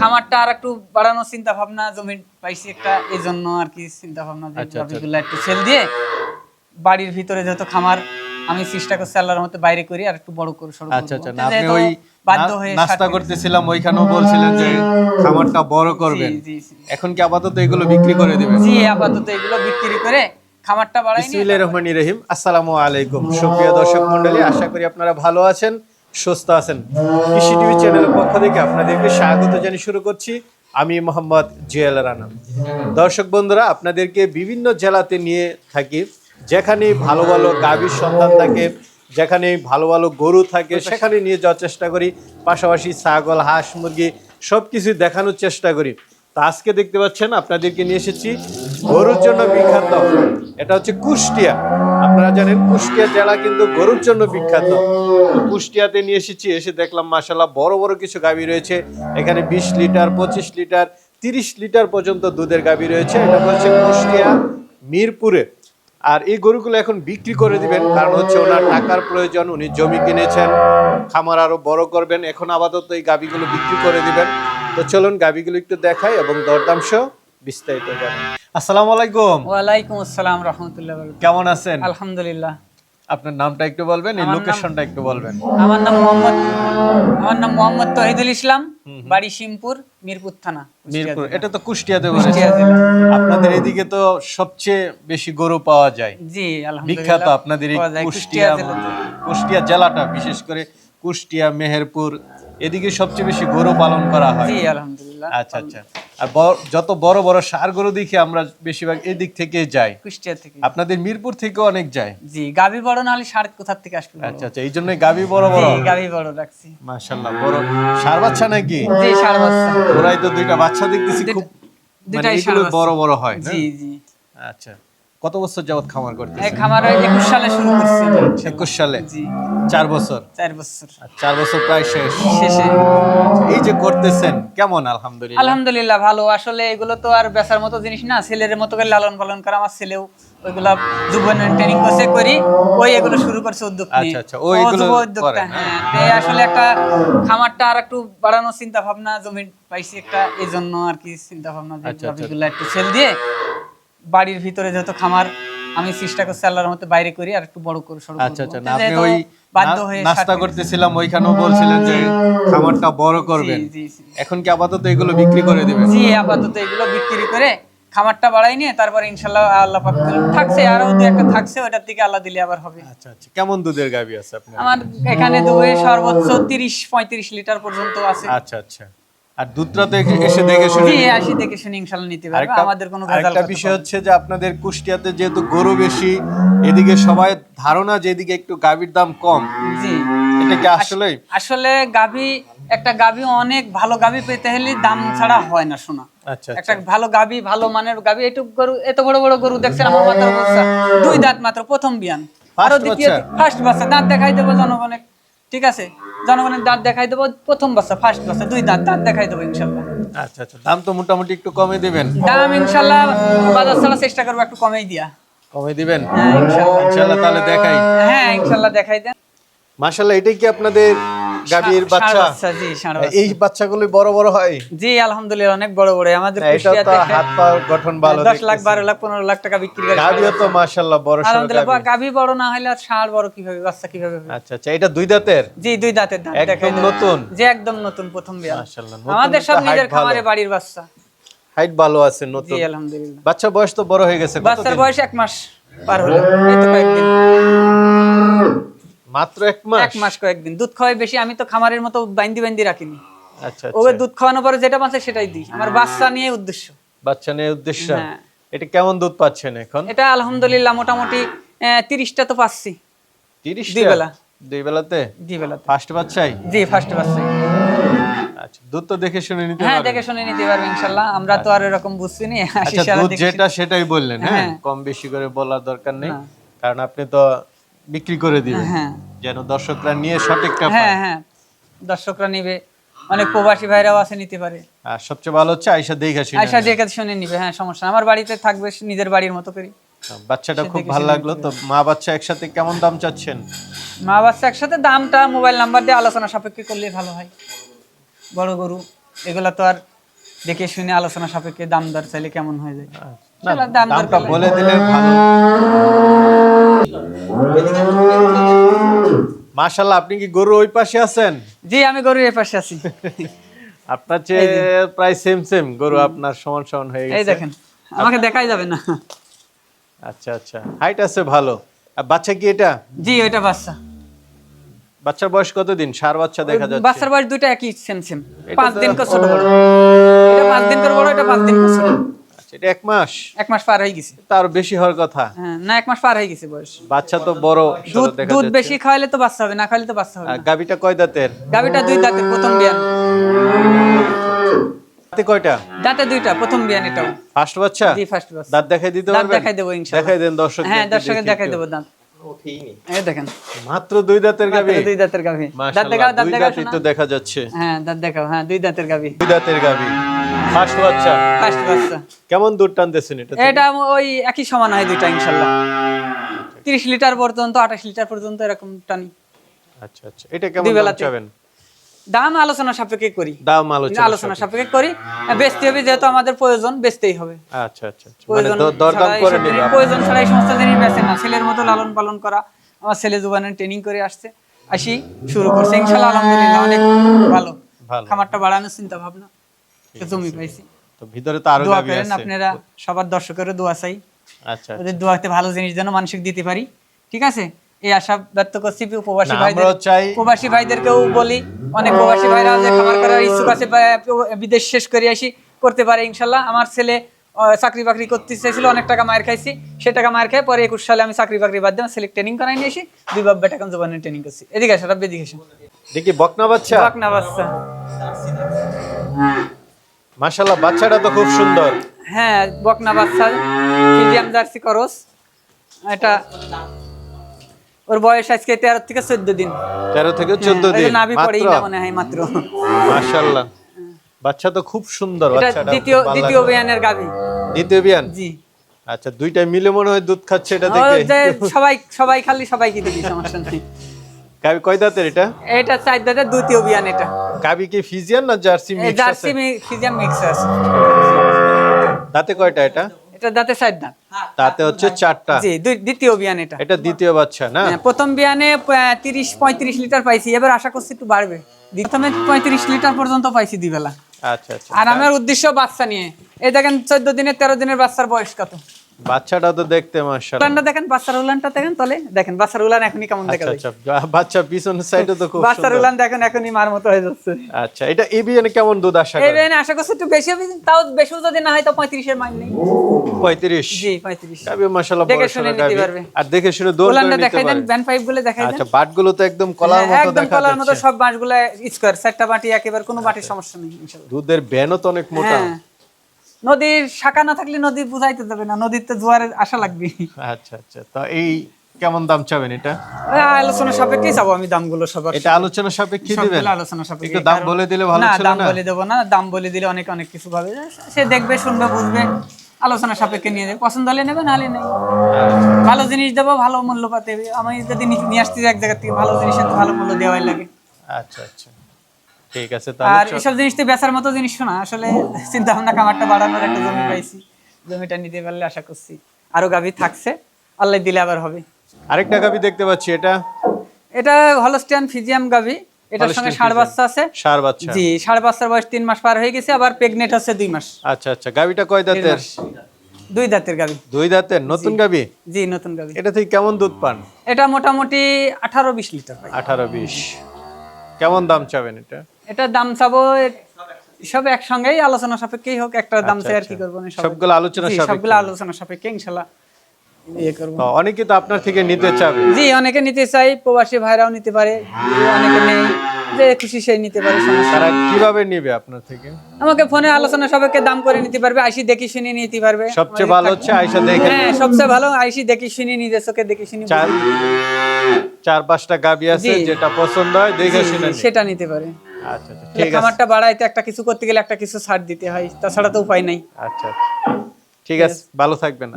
খামারটা আর একটু বাড়ানোর চিন্তা ভাবনা জমি পাইছি একটা এই জন্য আর কি চিন্তা ভাবনা যে আচ্ছা, আচ্ছা। একটু সেল দিয়ে বাড়ির ভিতরে যেহেতু খামার আমি চেষ্টা করছি আল্লাহর মতো বাইরে করি আর একটু বড় করে শুরু আচ্ছা আচ্ছা। আপনি ওই বাধ্য হয়ে নাস্তা করতেছিলাম ওইখানেও বলছিলেন যে খামারটা বড় করবেন। এখন কি আপাতত এগুলো বিক্রি করে দিবেন? জি আপাতত এগুলো বিক্রি করে খামারটা বাড়াই বিসমিল্লাহির রহমানির রহিম। আসসালামু আলাইকুম। সুপ্রিয় দর্শক মণ্ডলী আশা করি আপনারা ভালো আছেন। সুস্থ আছেন। কৃষি টিভি চ্যানেলের পক্ষ থেকে আপনাদেরকে স্বাগত জানিয়ে শুরু করছি। আমি মোহাম্মদ জুয়েল রানা। দর্শক বন্ধুরা, আপনাদেরকে বিভিন্ন জেলাতে নিয়ে থাকি। যেখানে ভালো ভালো গাভীর সন্তান থাকে যেখানে ভালো ভালো গরু থাকে, সেখানে নিয়ে যাওয়ার চেষ্টা করি। পাশাপাশি ছাগল, হাঁস, মুরগি সব কিছু দেখানোর চেষ্টা করি। আজকে দেখতে পাচ্ছেন, আপনাদেরকে নিয়ে এসেছি গরুর জন্য বিখ্যাত। এটা হচ্ছে কুষ্টিয়া। আপনারা জানেন কুষ্টিয়া জেলা কিন্তু গরুর জন্য বিখ্যাত। কুষ্টিয়াতে নিয়ে এসেছি, এসে দেখলাম মাসাল্লাহ বড় বড় কিছু গাবি রয়েছে। এখানে বিশ লিটার, পঁচিশ লিটার, তিরিশ লিটার পর্যন্ত দুধের গাবি রয়েছে। এটা হচ্ছে কুষ্টিয়া মিরপুরে। আর এই গরুগুলো এখন বিক্রি করে দিবেন, কারণ হচ্ছে ওনার টাকার প্রয়োজন, উনি জমি কিনেছেন, খামার আরও বড় করবেন। এখন আপাতত এই গাভীগুলো বিক্রি করে দিবেন। তো চলুন গাভীগুলো একটু দেখাই এবং দরদাম সহ বিস্তারিত জানাই আসসালামু আলাইকুম। ওয়ালাইকুম আসসালাম রহমতুল্লাহ কেমন আছেন? আলহামদুলিল্লাহ। আপনার নামটা একটু বলবেন এই লোকেশনটা একটু বলবেন। আমার নাম মোহাম্মদ আমার নাম মোহাম্মদ তহিদুল ইসলাম বাড়ি শিমপুর মিরপুর থানা মিরপুর এটা তো কুষ্টিয়াতে বলেছে আপনাদের এদিকে তো সবচেয়ে বেশি গরু পাওয়া যায়। জি আলহামদুলিল্লাহ। বিখ্যাত আপনাদের এই কুষ্টিয়া কুষ্টিয়া জেলাটা বিশেষ করে কুষ্টিয়া মেহেরপুর এদিকে সবচেয়ে বেশি গরু পালন করা হয়। জি আলহামদুলিল্লাহ। আচ্ছা আচ্ছা। আর যত বড় বড় সার গরু দেখি আমরা বেশিরভাগ এদিক থেকে যাই। কুষ্টিয়া থেকে। আপনাদের মিরপুর থেকেও অনেক যায়। জি গাভী বড় না হলে সার কোথা থেকে আসবে আচ্ছা আচ্ছা এই জন্য গাবি বড় বড়। জি গাভী বড় রাখছি। মাশাল্লাহ বড় সার বাচ্চা নাকি? জি সার বাচ্চা। ওরাই তো দুইটা বাচ্চা দেখতেছি খুব মানে এগুলো বাচ্চা। বড় বড় হয় জি জি। আচ্ছা। কত বছর যাবত খামার করতে এই খামার একুশ সালে শুরু করছি। একুশ সালে? জি। চার বছর? চার বছর। চার বছর প্রায় শেষ। শেষে। এই যে করতেছেন কেমন আলহামদুলিল্লাহ? আলহামদুলিল্লাহ ভালো। আসলে এগুলো তো আর বেচার মতো জিনিস না ছেলের মতো করে লালন পালন করা আমার ছেলেও ওইগুলা যুবন ট্রেনিং করছে করি ওই এগুলো শুরু করছে উদ্যোগ আচ্ছা, আচ্ছা, ও এগুলো যুব উদ্যোক্তা হ্যাঁ। এই আসলে একটা খামারটা আর একটু বাড়ানোর চিন্তা ভাবনা জমি পাইছি একটা এই জন্য আর কি চিন্তা ভাবনা যে আচ্ছা, আচ্ছা। একটু সেল দিয়ে বাড়ির ভিতরে যেহেতু খামার আমি চেষ্টা করছি আল্লাহর মতো বাইরে করি আর একটু বড় করে শুরু আচ্ছা আচ্ছা আপনি ওই বাধ্য হয়ে নাস্তা করতেছিলাম ওইখানেও বলছিলেন যে খামারটা বড় করবেন। এখন কি আপাতত এগুলো বিক্রি করে দিবেন? জি আপাতত এগুলো বিক্রি করে খামারটা বাড়াই নিয়ে তারপর ইনশাল্লাহ আল্লাহ পাক থাকছে আরও দু একটা থাকছে ওটার থেকে আল্লাহ দিলে আবার হবে। আচ্ছা আচ্ছা কেমন দুধের গাবি আছে আপনার? আমার এখানে দুয়ে সর্বোচ্চ তিরিশ পঁয়ত্রিশ লিটার পর্যন্ত আছে। আচ্ছা আচ্ছা। আর তো এসে দেখে শুনে জি আসি দেখে শুনে নিতে পারবে। আমাদের কোনো ভেজাল আরেকটা বিষয় হচ্ছে যে আপনাদের কুষ্টিয়াতে যেহেতু গরু বেশি এদিকে সবাই ধারণা একটু গাবির দাম কম। জি। এটা কি আসলে আসলে গাভী একটা গাভী অনেক ভালো গাভী পেতে হলে দাম ছাড়া হয় না শোনা। আচ্ছা একটা ভালো গাভী ভালো মানের গাভী একটু গরু এত বড় বড় গরু দেখছেন আমার মাথার অবস্থা। দুই দাঁত মাত্র প্রথম বিয়ান। আরও দ্বিতীয় ফার্স্ট বাচ্চা দাঁত দেখাই দেবো জনগণের ঠিক আছে? জনগণের দাঁত দেখাই দেবো প্রথম বাচ্চা ফার্স্ট বাচ্চা দুই দাঁত দাঁত দেখাই দেবো ইনশাল্লাহ। আচ্ছা আচ্ছা দাম তো মোটামুটি একটু কমে দিবেন। দাম ইনশাল্লাহ বাজার ছাড়া চেষ্টা করব একটু কমেই দিয়া। কমে দিবেন? হ্যাঁ ইনশাল্লাহ। তাহলে দেখাই। হ্যাঁ ইনশাল্লাহ দেখাই দেন। মাশাআল্লাহ এটাই কি আপনাদের গাবির বাচ্চা। জি। এই বাচ্চাগুলো বড় বড় হয়? জি আলহামদুলিল্লাহ অনেক বড় বড়। আমাদের না, এটা তো হাত পা গঠন ভালো দশ লাখ বারো লাখ পনেরো লাখ টাকা বিক্রি করে তো মাশাআল্লাহ বড় আলহামদুলিল্লাহ গাভী। বড় না হলে আর ষাঁড় বড় কীভাবে বাচ্চা কীভাবে? আচ্ছা আচ্ছা এটা দুই দাঁতের? জি দুই দাঁতের দাঁত একদম নতুন? যে একদম নতুন প্রথম মাশাআল্লাহ আমাদের সব নিজের খামারে বাড়ির বাচ্চা। হাইট ভালো আছে জি নতুন আলহামদুলিল্লাহ। বাচ্চা বয়স তো বড় হয়ে গেছে বাচ্চার বয়স এক মাস পার হলো এই তো কয়েকদিন। মাত্র এক মাস? এক মাস কয়েকদিন। দুধ খাওয়াই বেশি আমি তো খামারের মতো বাইন্দি বাইন্দি রাখিনি। আচ্ছা ওকে আচ্ছা দুধ খাওয়ানোর পরে যেটা বাঁচে সেটাই দিই। আমার বাচ্চা নিয়ে উদ্দেশ্য। বাচ্চা নিয়ে উদ্দেশ্য? হ্যাঁ। এটা কেমন দুধ পাচ্ছেন এখন? এটা আলহামদুলিল্লাহ মোটামুটি তিরিশটা তো পাচ্ছি। তিরিশ দুই বেলা। দুই বেলাতে জি বেলা ফার্স্ট বাচ্চাই জি ফার্স্ট বাচ্চা আচ্ছা দুধ তো দেখে শুনে নিতে হ্যাঁ দেখে শুনে নিতে পারবে ইনশাল্লাহ। আমরা তো আর এরকম বুঝছি নি। আচ্ছা দুধ যেটা সেটাই বললেন হ্যাঁ? হ্যাঁ। কম বেশি করে বলার দরকার নেই। কারণ আপনি তো বিক্রি করে দিবেন। হ্যাঁ। যেন দর্শকরা নিয়ে সঠিকটা হ্যাঁ পায়। হ্যাঁ। দর্শকরা নিবে। অনেক প্রবাসী ভাইরাও আছে নিতে পারে। আর সবচেয়ে ভালো হচ্ছে আইসা দেখে শুনে আয়সা দেখে শুনে নিবে হ্যাঁ সমস্যা আমার বাড়িতে থাকবে নিজের বাড়ির মতো করে। বাচ্চাটা খুব ভালো লাগল। তো মা বাচ্চা একসাথে কেমন দাম চাচ্ছেন? মা বাচ্চা একসাথে দামটা মোবাইল নাম্বার দিয়ে আলোচনা সাপেক্ষে করলে ভালো হয়। বড় গরু এগুলা তো আর দেখে শুনে আলোচনা সাপেক্ষে দাম দর চাইলে কেমন হয়ে যায়। দাম দর দামটা বলে দিলে ভালো। মাশাল্লাহ আপনি কি গরু ওই পাশে আছেন? জি আমি গরুর এই পাশে আছি। আপনার চেয়ে প্রায় সেম সেম গরু আপনার সমান সমান হয়ে এই গেছে। দেখেন আমাকে দেখাই যাবে না। আচ্ছা আচ্ছা হাইট আছে ভালো। আর বাচ্চা কি এটা? জি ওইটা বাচ্চা। বাচ্চার বয়স কতদিন? সার বাচ্চা দেখা যাচ্ছে। বাচ্চার বয়স দুইটা একই সেম সেম পাঁচ দিন করে ছোট বড়। এটা পাঁচ দিন করে বড় এটা পাঁচ দিন করে ছোট। এটা এক মাস? এক মাস পার হয়ে গেছে। তার বেশি হওয়ার কথা। হ্যাঁ না এক মাস পার হয়ে গেছে বয়স। বাচ্চা তো বড় দুধ দুধ। বেশি খাওয়ালে তো বাচ্চা হবে না খাওয়ালে তো বাচ্চা হবে গাবিটা কয় দাঁতের? গাবিটা দুই দাঁতের প্রথম বিয়ান। দাঁতে কয়টা? দাঁতে দুইটা প্রথম বিয়ান এটাও। ফার্স্ট বাচ্চা? জি ফার্স্ট বাচ্চা। দাঁত দেখাই দিতে দাঁত দেখাই দেবো ইনশাআল্লাহ দেখাই দেন দর্শক হ্যাঁ দর্শকের দেখাই দেবো দাঁত। এই দেখেন। মাত্র দুই দাঁতের গাবি দুই দাঁতের গাভি। দাঁত দেখাও দাঁত দেখাও তো দেখা যাচ্ছে। হ্যাঁ দাঁত দেখাও হ্যাঁ দুই দাঁতের গাভি। দুই দাঁতের গাবি ফার্স্ট বাচ্চা। ফার্স্ট বাচ্চা। কেমন দুধ টানতেছেন এটা এটা ওই একই সমান হয় দুইটা ইনশাল্লাহ। তিরিশ লিটার পর্যন্ত আঠাশ লিটার পর্যন্ত এরকম টানি। আচ্ছা আচ্ছা। এটা কেমন দাম চাবেন? দাম আলোচনা সাপেক্ষে করি। দাম আলোচনা আলোচনা সাপেক্ষে। করি। বেচতে হবে যেহেতু আমাদের প্রয়োজন বেচতেই হবে। আচ্ছা আচ্ছা আচ্ছা। মানে দরদাম করে নেবে প্রয়োজন ছাড়া এই সমস্ত জিনিস বেচে না। ছেলের মতো লালন পালন করা আমার ছেলে জুবানের ট্রেনিং করে আসছে। আসি শুরু করছে। ইনশাল্লাহ আলহামদুলিল্লাহ অনেক ভালো। ভালো। খামারটা বাড়ানোর চিন্তা ভাবনা জমি পাইছি। তো ভিতরে তো আরও দোয়া করেন আপনারা সবার দর্শকেরও দোয়া চাই। আচ্ছা ওদের দোয়াতে ভালো জিনিস যেন মানসিক দিতে পারি। ঠিক আছে? এই আশা ব্যক্ত করছি প্রবাসী না, ভাইদের প্রবাসী ভাইদেরকেও বলি অনেক প্রবাসী ভাইরা যে খামার করার ইচ্ছুক আছে বিদেশ শেষ করে আসি করতে পারে ইনশাল্লাহ। আমার ছেলে চাকরি বাকরি করতে চাইছিল অনেক টাকা মায়ের খাইছি। সে টাকা মায়ের খাই পরে একুশ সালে আমি চাকরি বাকরি বাদ দিয়ে ছেলে ট্রেনিং করাই নিয়ে এসি দুই বাপ বেটা কান জোবানের ট্রেনিং করছি। এদিকে আসো রাব্বি এদিকে আসো দেখি বকনা বাচ্চা? বাকনা বাচ্চা। মাশাআল্লাহ বাচ্চাটা তো খুব সুন্দর। হ্যাঁ বকনা বাচ্চা মিডিয়াম জার্সি করস। এটা ওর বয়স আজকে তেরো থেকে চোদ্দ দিন। তেরো থেকে চোদ্দ হ্যাঁ, এই যে দিন নাভি পড়েই না মনে হয় মাত্র। মাশাআল্লাহ। বাচ্চা তো খুব সুন্দর বাচ্চাটা দ্বিতীয় দ্বিতীয়। বিয়ানের গাভি। দ্বিতীয় বিয়ান? জি। আচ্ছা দুইটা মিলে মনে হয় দুধ খাচ্ছে এটা দেখে। সবাই সবাই খালি সবাই কি দিবি সমস্যা নেই। গাবি কয় দাঁতের এটা? এটা চার দাঁতের দ্বিতীয় বিয়ান এটা। গাবি কি ফিজিয়ান না জার্সি মিক্স জার্সি আছে? ফিজিয়াম মিক্স আছে। দাঁতে কয়টা এটা? এটা দাঁতে চার দাঁত। তাতে হচ্ছে চারটা। জি দ্বিতীয় বিয়ান এটা। এটা দ্বিতীয় বাচ্চা না? হ্যাঁ, প্রথম বিয়ানে তিরিশ পঁয়ত্রিশ লিটার পাইছি। এবার আশা করছি একটু বাড়বে। প্রথমে পঁয়ত্রিশ লিটার পর্যন্ত পাইছি দুই বেলা আচ্ছা আচ্ছা। আর আমার উদ্দেশ্য বাচ্চা নিয়ে। এই দেখেন চোদ্দ দিনের তেরো দিনের বাচ্চার বয়স কত? বাচ্চাটা তো দেখতে মাশাআল্লাহ। উলানটা দেখেন বাচ্চার উলানটা দেখেন তলে দেখেন বাচ্চার উলান এখনই কেমন দেখা আচ্ছা আচ্ছা বাচ্চা পিছনের সাইডে তো খুব বাচ্চার উলান দেখেন এখনই মার মতো হয়ে যাচ্ছে। আচ্ছা এটা এবিএন কেমন দুধ আশা করেন? বেনে আশা করছি একটু বেশি হবে তাও বেশিও যদি না হয় তো পঁয়ত্রিশের মাইল নেই। 35 জি পঁয়ত্রিশ। গাবি মাশাআল্লাহ দেখে শুনে নিতে পারবে। আর দেখে শুনে দৌড় উলানটা দেখাই দেন পাইপগুলো দেখাই দেন। আচ্ছা বাটগুলো তো একদম কলার হ্যাঁ, মতো একদম দেখা কলার মতো সব বাঁশগুলো স্কোয়ার চারটা বাটি একেবারে কোনো বাটির সমস্যা নেই ইনশাআল্লাহ। দুধের ব্যানও তো অনেক মোটা। হ্যাঁ। নদীর শাখা না থাকলে নদী বুঝাইতে যাবে না নদীর তো জোয়ারের আশা লাগবে আচ্ছা আচ্ছা। তো এই কেমন দাম চাবেন এটা? আলোচনা সাপেক্ষেই যাব আমি দামগুলো সবার। এটা আলোচনা সাপেক্ষে দিবেন? আলোচনা সাপেক্ষে। একটু দাম বলে দিলে ভালো না দাম বলে দেবো না দাম বলে দিলে অনেক অনেক কিছু পাবে। সে দেখবে শুনবে বুঝবে। আলোচনা সাপেক্ষে নিয়ে যাবে পছন্দ হলে নেবে নাহলে নেই। ভালো জিনিস দেবো ভালো মূল্য পাতে। আমি যদি নিয়ে আসতে এক জায়গা থেকে ভালো জিনিসের ভালো মূল্য দেওয়াই লাগে। আচ্ছা আচ্ছা। ঠিক আছে আর এসব জিনিস তো বেচার মতো জিনিস না আসলে চিন্তা ভাবনা কামারটা বাড়ানোর একটা জমি পাইছি। জমিটা নিতে পারলে আশা করছি আরও গাভী থাকছে আল্লাহ দিলে আবার হবে। আরেকটা গাবি দেখতে পাচ্ছি এটা? এটা হলস্টিয়ান ফিজিয়াম গাভী এটার সঙ্গে ষাড় বাচ্চা আছে। সার বাচ্চা। জি সাড়ে বাচ্চার বয়স তিন মাস পার হয়ে গেছে আবার প্রেগনেন্ট হচ্ছে দুই মাস। আচ্ছা আচ্ছা গাবিটা কয় দাঁতের? দুই দাঁতের গাভী। দুই দাঁতের নতুন গাবি জি নতুন গাভী। এটা থেকে কেমন দুধ পান? এটা মোটামুটি আঠারো বিশ লিটার আঠারো বিশ। কেমন দাম চাবেন এটা? এটার দাম চাবো সব একসঙ্গেই আলোচনা সাপেক্ষেই হোক একটা দাম চাই আর কি করব না সবগুলো আলোচনা সাপেক্ষে। সবগুলো আলোচনা সাপেক্ষে ইনশাল্লাহ। ইয়ে অনেকে তো আপনার থেকে নিতে চাবে। জি অনেকে নিতে চাই প্রবাসী ভাইরাও নিতে পারে অনেকে নেই যে খুশি সেই নিতে পারে তারা কীভাবে নিবে আপনার থেকে? আমাকে ফোনে আলোচনা সবাইকে দাম করে নিতে পারবে আইসি দেখি শুনে নিতে পারবে। সবচেয়ে ভালো হচ্ছে আয়সা দেখে হ্যাঁ সবচেয়ে ভালো আইসি দেখি শুনে নিজের চোখে দেখি শুনে। চার চার পাঁচটা গাবি আছে যেটা পছন্দ হয় দেখে শুনে সেটা নিতে পারে। আচ্ছা আচ্ছা ঠিক আছে। খামারটা বাড়াইতে একটা কিছু করতে গেলে একটা কিছু ছাড় দিতে হয় তাছাড়া তো উপায় নাই। আচ্ছা আচ্ছা। ঠিক আছে। ভালো থাকবেন।